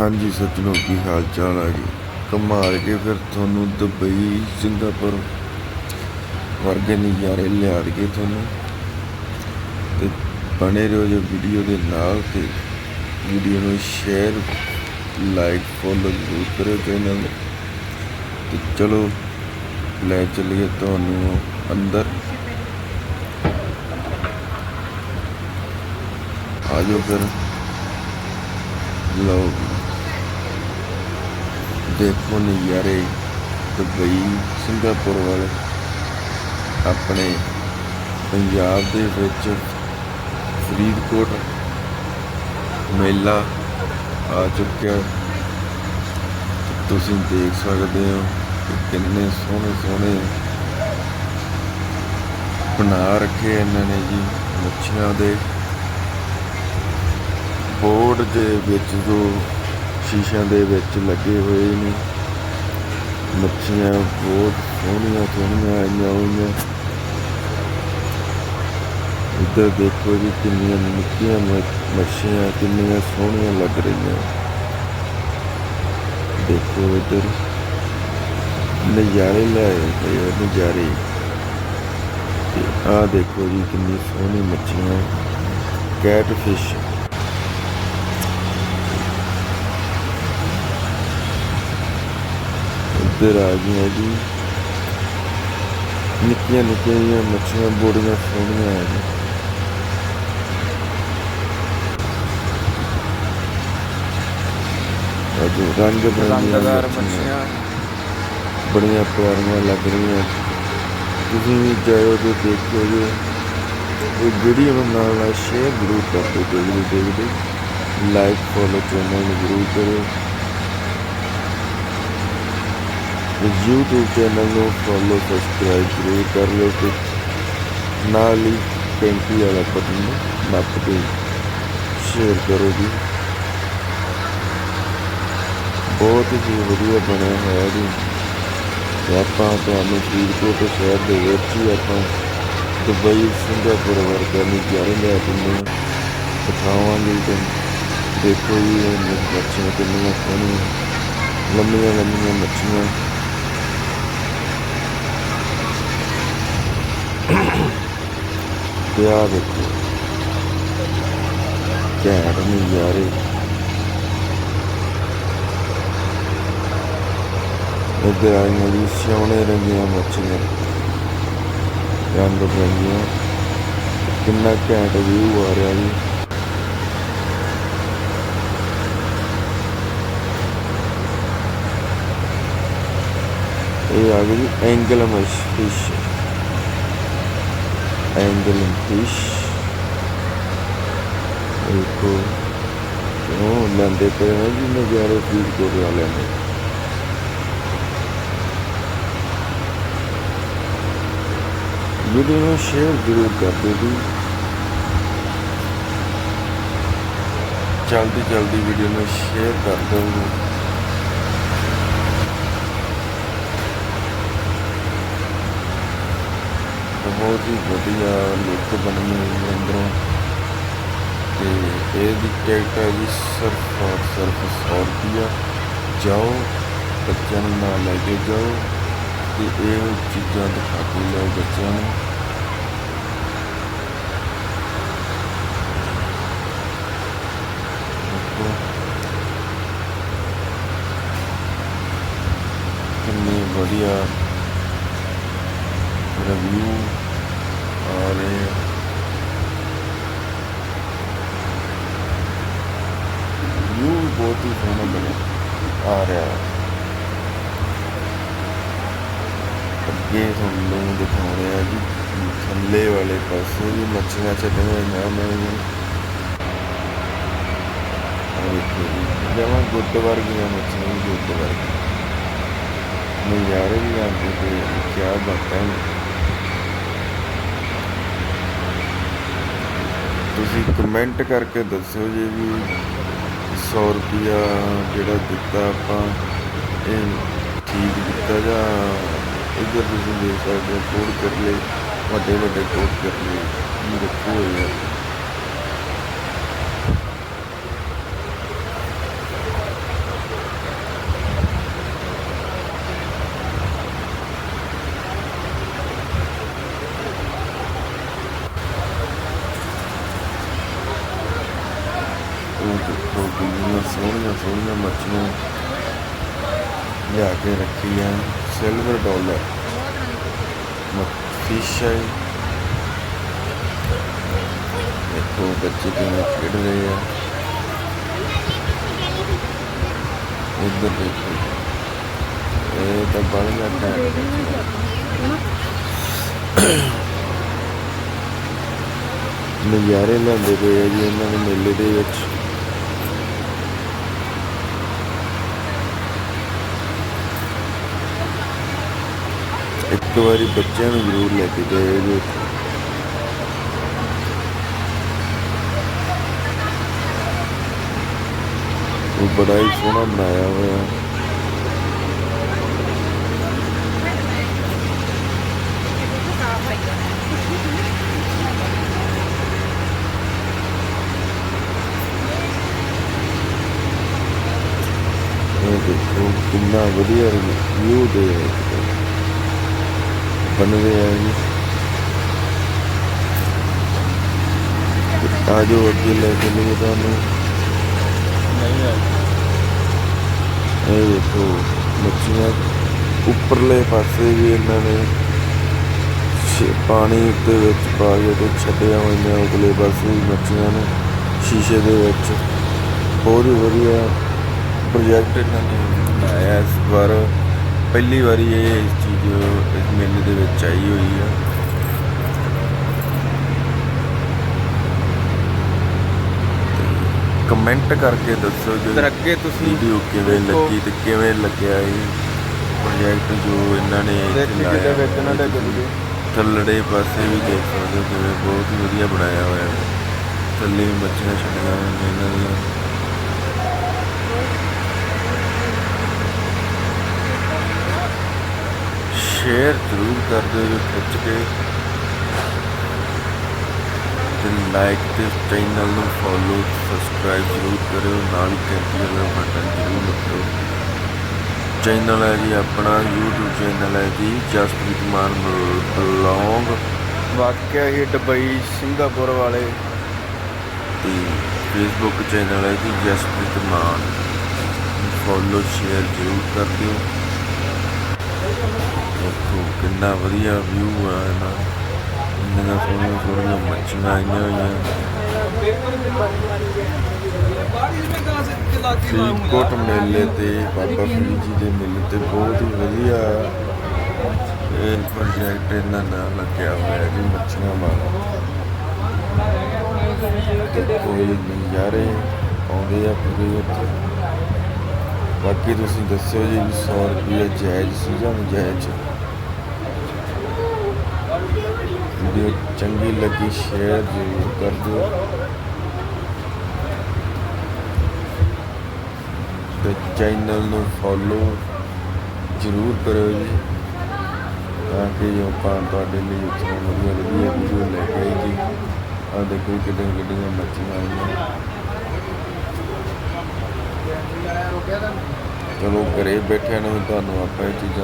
ਹਾਂਜੀ ਸੱਜਣੋ, ਕੀ ਹਾਲ ਚਾਲ ਆ ਜੀ? ਕਮਾਲ ਕੇ ਫਿਰ ਤੁਹਾਨੂੰ ਦੁਬਈ, ਸਿੰਗਾਪੁਰ ਵਰਗੇ ਨਜ਼ਾਰੇ ਲਿਆ ਕੇ ਤੁਹਾਨੂੰ। ਤੇ ਬਣੇ ਰਹੋ ਜੋ ਵੀਡੀਓ ਦੇ ਨਾਲ ਤੇ ਵੀਡੀਓ ਨੂੰ ਸ਼ੇਅਰ, ਲਾਈਕ, ਫੋਲੋ ਜ਼ਰੂਰ ਕਰਿਓ ਚੈਨਲ। ਨੂੰ ਤੇ ਚਲੋ, ਲੈ ਚੱਲੀਏ ਤੁਹਾਨੂੰ ਅੰਦਰ। ਆਜੋ ਫਿਰ। ਲਓ ਦੇਖੋ ਨਜ਼ਾਰੇ ਦੁਬਈ, ਸਿੰਗਾਪੁਰ ਵਾਲੇ ਆਪਣੇ ਪੰਜਾਬ ਦੇ ਵਿੱਚ ਫਰੀਦਕੋਟ ਮੇਲਾ ਆ ਚੁੱਕਿਆ। ਤੁਸੀਂ ਦੇਖ ਸਕਦੇ ਹੋ ਕਿ ਕਿੰਨੇ ਸੋਹਣੇ ਸੋਹਣੇ ਬਣਾ ਰੱਖੇ ਇਹਨਾਂ ਨੇ ਜੀ ਮੱਛੀਆਂ ਦੇ। ਬੋਰਡ ਦੇ ਵਿੱਚ ਜੋ ਸ਼ੀਸ਼ਿਆਂ ਦੇ ਵਿੱਚ ਲੱਗੇ ਹੋਏ ਨੇ। ਮੱਛੀਆਂ ਬਹੁਤ ਸੋਹਣੀਆਂ ਸੋਹਣੀਆਂ ਆਈਆਂ ਹੋਈਆਂ। ਇੱਧਰ ਦੇਖੋ ਜੀ, ਕਿੰਨੀਆਂ ਨਿੱਕੀਆਂ ਮੱਛੀਆਂ, ਕਿੰਨੀਆਂ ਸੋਹਣੀਆਂ ਲੱਗ ਰਹੀਆਂ। ਦੇਖੋ ਇੱਧਰ, ਨਜ਼ਾਰੇ ਲੈ ਰਹੇ ਆ, ਨਜ਼ਾਰੇ। ਤੇ ਆਹ ਦੇਖੋ ਜੀ, ਕਿੰਨੀ ਸੋਹਣੀ ਮੱਛੀਆਂ। ਕੈਟ ਫਿਸ਼ ਇੱਧਰ ਆ ਗਈਆਂ ਜੀ ਨਿੱਕੀਆਂ ਨਿੱਕੀਆਂ ਜਿਹੀਆਂ ਮੱਛੀਆਂ ਬੜੀਆਂ ਸੋਹਣੀਆਂ ਆ ਜੀ ਅਜੋ ਰੰਗ ਬਰੰਗੀਆਂ ਮੱਛੀਆਂ ਬੜੀਆਂ ਪਿਆਰੀਆਂ ਲੱਗ ਰਹੀਆਂ ਤੁਸੀਂ ਵੀ ਜਾਇਓ ਤੇ ਦੇਖਿਓ ਜੀ ਇਹ ਵੀਡੀਓ ਨੂੰ ਨਾਲ ਨਾਲ ਸ਼ੇਅਰ ਜ਼ਰੂਰ ਕਰ ਦਿਓ ਦੇਖਦੇ ਦੇਖਦੇ ਲਾਈਕ ਫੋਲੋ ਚੈਨਲ ਨੂੰ ਜ਼ਰੂਰ ਕਰਿਓ ਇਸ YouTube ਚੈਨਲ ਨੂੰ ਫੋਲੋ ਸਬਸਕ੍ਰਾਈਬ ਜ਼ਰੂਰ ਕਰ ਲਿਓ ਤੇ ਨਾਲ ਹੀ ਘੰਟੀ ਵਾਲਾ ਬਟਨ ਨੂੰ ਨੱਪ ਕੇ ਸ਼ੇਅਰ ਕਰੋ ਜੀ। ਬਹੁਤ ਹੀ ਵਧੀਆ ਬਣਿਆ ਹੋਇਆ ਜੀ। ਤੇ ਆਪਾਂ ਤੁਹਾਨੂੰ ਫਰੀਦਕੋਟ ਸ਼ਹਿਰ ਦੇ ਵਿੱਚ ਹੀ ਆਪਾਂ ਦੁਬਈ, ਸਿੰਗਾਪੁਰ ਵਰਗਾ ਨਜ਼ਾਰੇ ਲੈ ਤੁਹਾਨੂੰ ਹਾਂ। ਦਿਖਾਵਾਂਗੇ ਤੇ ਦੇਖੋ ਜੀ, ਇਹ ਮੱਛੀਆਂ ਕਿੰਨੀਆਂ ਸੋਹਣੀਆਂ ਲੰਮੀਆਂ ਲੰਮੀਆਂ ਮੱਛੀਆਂ। ਤੇ ਆਹ ਦੇਖੋ ਘੈਂਟ ਨਜ਼ਾਰੇ। ਇੱਧਰ ਆਈਆਂ ਜੀ, ਸਿਉਣੇ ਰੰਗੀਆਂ ਮੱਛੀਆਂ। ਰੰਗ ਬਰੰਗੀਆਂ। ਕਿੰਨਾ ਘੈਂਟ ਵਿਊ ਆ ਰਿਹਾ ਜੀ। ਇਹ ਆ ਗਈ ਜੀ ਐਂਗਲ ਮਛ ਫਿਸ਼ ਐਂਗਲ ਫਿਸ਼ ਦੇਖੋ ਉਹ ਲੈਂਦੇ ਪਏ ਨੇ ਜੀ ਨਜ਼ਾਰੇ ਫਰੀਦਕੋਟ ਵਾਲਿਆਂ ਨੇ ਵੀਡੀਓ ਨੂੰ ਸ਼ੇਅਰ ਜ਼ਰੂਰ ਕਰ ਦਿਓ ਜੀ ਜਲਦੀ ਜਲਦੀ ਵੀਡੀਓ ਨੂੰ ਸ਼ੇਅਰ ਕਰ ਦਿਓ ਬਹੁਤ ਹੀ ਵਧੀਆ ਲੁੱਕ ਬਣੀ ਹੋਈ ਹੈ ਅੰਦਰੋਂ। ਤੇ ਇਹਦੀ ਟਿਕਟ ਹੈ ਜੀ ਸਿਰਫ ਔਰ ਸਿਰਫ 100 ਰੁਪਿਆ ਜਾਓ, ਬੱਚਿਆਂ ਨੂੰ ਨਾਲ ਲੈ ਕੇ ਜਾਓ ਤੇ ਇਹ ਚੀਜ਼ਾਂ ਦਿਖਾ ਕੇ ਲਿਆਓ ਬੱਚਿਆਂ ਨੂੰ। ਦੇਖੋ। ਕਿੰਨੇ ਵਧੀਆ ਰਿਵਿਊ ਆ ਰਹੇ ਆ ਵਿਊ ਬਹੁਤ ਹੀ ਸੋਹਣਾ ਬਣਿਆ ਆ ਰਿਹਾ ਅੱਗੇ ਤੁਹਾਨੂੰ ਦਿਖਾ ਰਿਹਾ ਜੀ ਥੱਲੇ ਵਾਲੇ ਪਾਸੇ ਵੀ ਮੱਛੀਆਂ ਚੱਲੀਆਂ ਹੋਈਆਂ ਨੇ। ਆਹ ਜਮਾਂ ਗੁੱਡ ਵਰਗੀਆਂ ਮੱਛੀਆਂ ਵੀ ਗੁੱਡ ਵਰਗੀਆਂ। ਨਜ਼ਾਰੇ ਵੀ ਆਉਂਦੇ ਤੇ ਕਿਆ ਬਾਤਾਂ ਨੇ। ਤੁਸੀਂ ਕਮੈਂਟ ਕਰਕੇ ਦੱਸਿਓ ਜੀ ਵੀ 100 ਰੁਪਿਆ ਜਿਹੜਾ ਦਿੱਤਾ ਆਪਾਂ, ਇਹ ਠੀਕ ਦਿੱਤਾ ਜਾਂ ਇੱਧਰ ਤੁਸੀਂ ਦੇਖ ਸਕਦੇ ਹੋ ਕੋਡ ਕਰ ਲਏ ਵੱਡੇ ਵੱਡੇ ਕੋਡ ਕਰ ਲਏ, ਇਹ ਰੱਖੇ ਹੋਏ ਆ ਸੋਹਣੀਆਂ ਸੋਹਣੀਆਂ ਮੱਛੀਆਂ ਲਿਆ ਕੇ ਰੱਖੀ ਆ। ਸਿਲਵਰ ਡਾਲਰ ਫਿਸ਼ ਹੈ ਦੇਖੋ ਬੱਚੇ ਕਿਵੇਂ ਖੇਡ ਰਹੇ ਆ। ਇੱਧਰ ਦੇਖੋ। ਇਹ ਤਾਂ ਬੜੀਆਂ ਘੈਂਟ। ਨਜ਼ਾਰੇ ਲੈਂਦੇ ਪਏ ਆ ਜੀ ਇਹਨਾਂ ਦੇ ਮੇਲੇ ਦੇ ਵਿੱਚ। ਇੱਕ ਵਾਰੀ ਬੱਚਿਆਂ ਨੂੰ ਜ਼ਰੂਰ ਲੈ ਕੇ ਜਾਇਓ ਜੀ ਉਹ ਬੜਾ ਹੀ ਸੋਹਣਾ ਬਣਾਇਆ ਹੋਇਆ। ਇਹ ਦੇਖੋ, ਕਿੰਨਾ ਵਧੀਆ ਵਿਊ ਦੇ ਬਣ ਰਿਹਾ ਹੈ ਜੀ। ਆ ਜੋ ਅੱਗੇ ਲੈ ਕੇ ਲਈ ਤੁਹਾਨੂੰ। ਇਹ ਦੇਖੋ, ਮੱਛੀਆਂ ਉੱਪਰਲੇ ਪਾਸੇ ਵੀ ਇਹਨਾਂ ਨੇ ਪਾਣੀ ਦੇ ਵਿੱਚ ਪਾ ਕੇ ਤੇ ਛੱਡਿਆ ਹੋਈਆਂ ਉਗਲੇ ਪਾਸੇ ਵੀ ਮੱਛੀਆਂ ਨੂੰ ਸ਼ੀਸ਼ੇ ਦੇ ਵਿੱਚ। ਬਹੁਤ ਹੀ ਵਧੀਆ ਪ੍ਰੋਜੈਕਟ ਇਹਨਾਂ ਨੇ ਬਣਾਇਆ ਇਸ ਵਾਰ। ਪਹਿਲੀ ਵਾਰੀ ਇਹ ਇਸ ਚੀਜ਼ ਇਸ ਮੇਲੇ ਦੇ ਵਿੱਚ ਆਈ ਹੋਈ ਆ। ਕਮੈਂਟ ਕਰਕੇ ਦੱਸੋ ਜੋ ਅੱਗੇ ਤੁਸੀਂ ਵੀਡੀਓ ਕਿਵੇਂ। ਲੱਗੀ ਤੇ ਕਿਵੇਂ ਲੱਗਿਆ ਇਹ ਪ੍ਰੋਜੈਕਟ ਜੋ ਇਹਨਾਂ ਨੇ ਵਿੱਚ ਥੱਲੜੇ ਪਾਸੇ ਵੀ ਦੇਖ ਸਕਦੇ ਹੋ ਕਿਵੇਂ ਬਹੁਤ ਵਧੀਆ ਬਣਾਇਆ ਹੋਇਆ ਹੈ। ਥੱਲੇ ਵੀ ਮੱਛੀਆਂ ਛੱਡੀਆਂ ਹੋਈਆਂ ਨੇ ਇਹਨਾਂ ਦੀਆਂ। ਸ਼ੇਅਰ ਜ਼ਰੂਰ ਕਰ ਦਿਓ ਜੀ ਖਿੱਚ ਕੇ ਤੇ ਲਾਈਕ ਤੇ ਚੈਨਲ ਨੂੰ ਫੋਲੋ ਸਬਸਕ੍ਰਾਈਬ ਜ਼ਰੂਰ ਕਰਿਓ ਨਾਲ ਘੰਟੀ ਵਾਲਾ ਬਟਨ ਜ਼ਰੂਰ ਨੱਪਿਓ ਚੈਨਲ ਹੈ ਜੀ ਆਪਣਾ YouTube ਚੈਨਲ ਹੈ ਜੀ ਜਸਪ੍ਰੀਤ ਮਾਨ ਬਲੌਗ। ਵਾਕਿਆ ਹੀ ਦੁਬਈ ਸਿੰਗਾਪੁਰ ਵਾਲੇ। ਤੇ ਫੇਸਬੁੱਕ ਚੈਨਲ ਹੈ ਜੀ ਜਸਪ੍ਰੀਤ ਮਾਨ। ਫੋਲੋ ਸ਼ੇਅਰ ਜ਼ਰੂਰ ਕਰ ਦਿਓ। ਦੇਖੋ ਕਿੰਨਾ ਵਧੀਆ ਵਿਊ ਆ ਇਹਨਾਂ ਇੰਨੀਆਂ ਸੋਹਣੀਆਂ ਸੋਹਣੀਆਂ ਮੱਛੀਆਂ ਆਈਆਂ ਹੋਈਆਂ। ਫਰੀਦਕੋਟ ਮੇਲੇ ਤੇ ਬਾਬਾ ਫਰੀਦ ਜੀ ਦੇ ਮੇਲੇ ਤੇ ਬਹੁਤ ਹੀ ਵਧੀਆ ਇਹ ਪ੍ਰੋਜੈਕਟ ਇਹਨਾਂ ਨਾਲ ਲੱਗਿਆ ਹੋਇਆ ਜੀ, ਮੱਛੀਆਂ ਵਾਲਾ ਕੋਈ ਨਜ਼ਾਰੇ ਆਉਂਦੇ ਆ ਪੂਰੇ ਉੱਥੇ। ਬਾਕੀ ਤੁਸੀਂ ਦੱਸਿਓ ਜੀ ਵੀ 100 ਰੁਪਏ ਜਾਇਜ਼ ਸੀ ਜਾਂ ਨਜਾਇਜ਼? ਵੀਡੀਓ ਚੰਗੀ ਲੱਗੀ ਸ਼ੇਅਰ ਜ਼ਰੂਰ ਕਰ ਦਿਓ। ਤੇ ਚੈਨਲ ਨੂੰ ਫੋਲੋ ਜ਼ਰੂਰ ਕਰੋ ਜੀ, ਤਾਂ ਕਿ ਜੋ ਆਪਾਂ ਤੁਹਾਡੇ ਲਈ ਉੱਥੇ ਵਧੀਆ ਵਧੀਆ ਵੀਡੀਓ ਲੈ ਕੇ ਆਈ ਆ ਦੇਖੋ ਕਿੱਡੀਆਂ ਕਿੱਡੀਆਂ ਮੱਛੀਆਂ ਆਈਆਂ। ਚਲੋ ਘਰੇ ਬੈਠਿਆਂ ਨੂੰ ਵੀ ਤੁਹਾਨੂੰ ਆਪਾਂ ਇਹ ਚੀਜ਼ਾਂ